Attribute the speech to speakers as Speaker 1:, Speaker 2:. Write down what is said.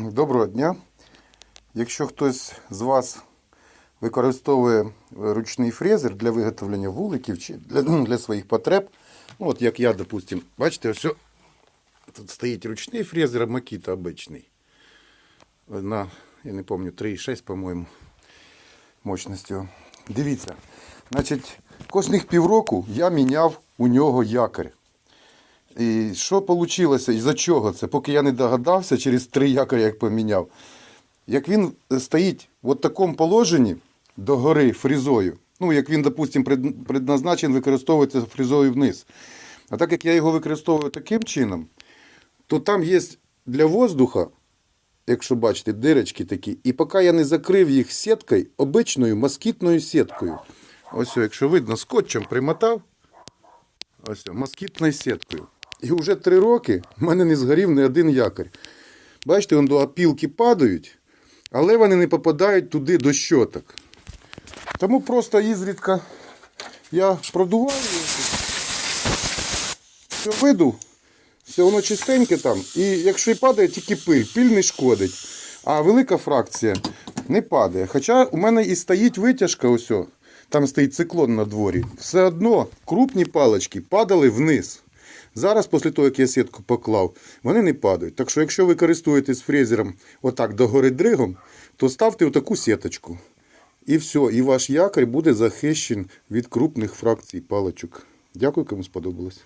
Speaker 1: Доброго дня. Якщо хтось з вас використовує ручний фрезер для виготовлення вуликів чи для, ну, для своїх потреб, ну, от як я, допустим, бачите, ось тут стоїть ручний фрезер, Макіта обичний. На, я не пам'ятаю, 3,6, по-моєму, мощністю. Дивіться, значить, кожних півроку я міняв у нього якорь. І що вийшло, і за чого це? Поки я не догадався, через три якоря як поміняв. Як він стоїть в такому положенні догори фрізою, ну, як він, допустимо, пред- предназначений використовується фрізою вниз. А так як я його використовую таким чином, то там є для воздуха, якщо бачите, дирочки такі, і поки я не закрив їх сіткою, обичною москітною сіткою. Ось, якщо видно, скотчем примотав, ось москітною сіткою. І вже три роки в мене не згорів ні один якорь. Бачите, вон до опілки падають, але вони не попадають туди до щоток. Тому просто ізрідка я продуваю. Все виду, все воно чистеньке там. І якщо і падає, тільки пиль, пиль не шкодить. А велика фракція не падає. Хоча у мене і стоїть витяжка, ось, там стоїть циклон на дворі. Все одно крупні палички падали вниз. Зараз, після того, як я сітку поклав, вони не падають. Так що, якщо ви користуєтесь фрезером отак догори дригом, то ставте отаку сіточку. І все, і ваш якорь буде захищен від крупних фракцій паличок. Дякую, кому сподобалось.